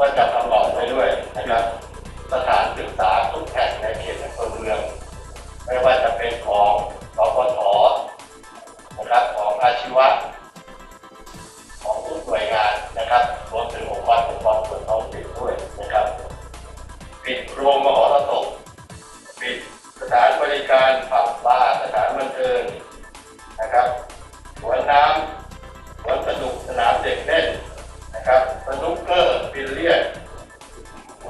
ว่าจะ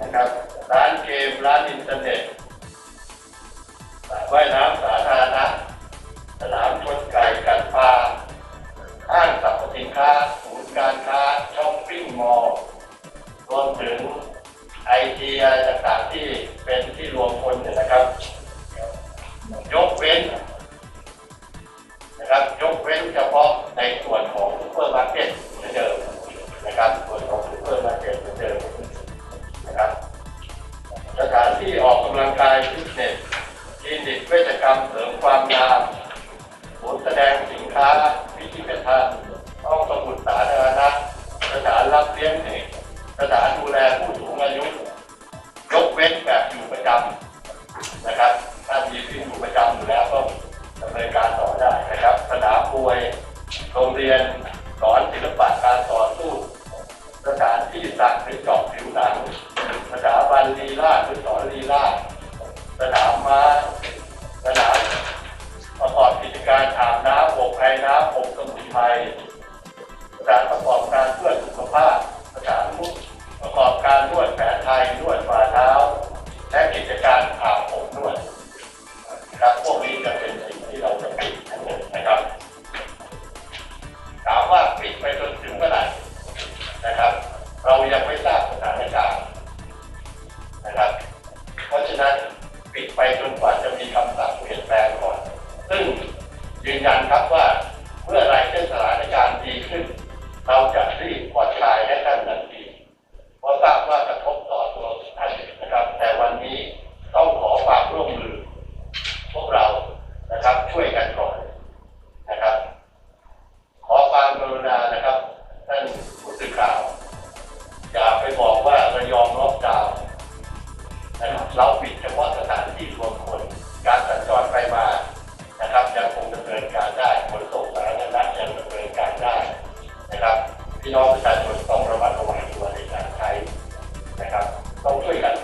นะครับ ร้านเกม ร้านอินเทอร์เน็ตสะว่ายน้ำสระ ที่ออกกำลังกายฟิตเนสคลินิกเวชกรรมเสริมความงามผลแสดงสินค้าวิธีกณฑ์ห้องสมุดสาธารณะสถานรับเลี้ยงเด็กสถานดูแลผู้สูงอายุ ยกเว้นแบบอยู่ประจำนะครับ ถ้ามีที่อยู่ประจำอยู่แล้วก็ดำเนินการต่อได้นะครับ สนามมวยโรงเรียนางสนามประกอบกิจการอาบน้ำอกไอน้ำอบสมุนไพรสถานประกอบการเพื่อสุขภาพสถานประกอบการนวดแผนไทยนวดฝ่าเท้า และกิจการอาบอบนวดครับพวกนี้จะเป็นสิ่งที่เราจะปิดทั้งหมดนะครับถามว่าปิดไปจนถึงเมื่อไหร่นะครับ เรายังไม่ทราบสถานการณ์นะครับ เพราะฉะนั้นปิดไปจนกว่า ยืนยันครับว่าเมื่อไรเช่นสถานการณ์ดีขึ้น เราจะ 都会的。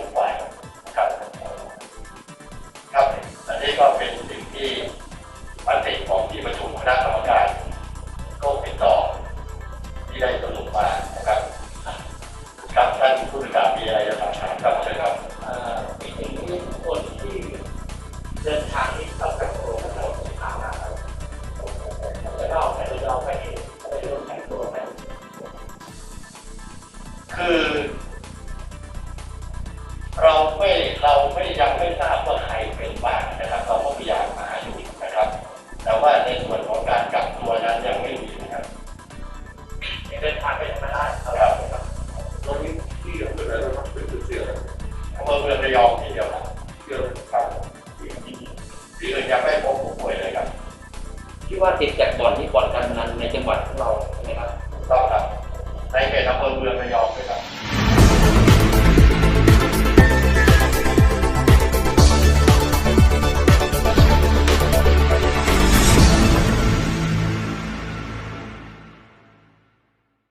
จะยอมที่เดียวนะเพื่อครับที่อื่นยังไม่พบผู้ป่วยเลยครับ ที่ว่าติดจากบ่อนที่บ่อนการพนันในจังหวัดของเรา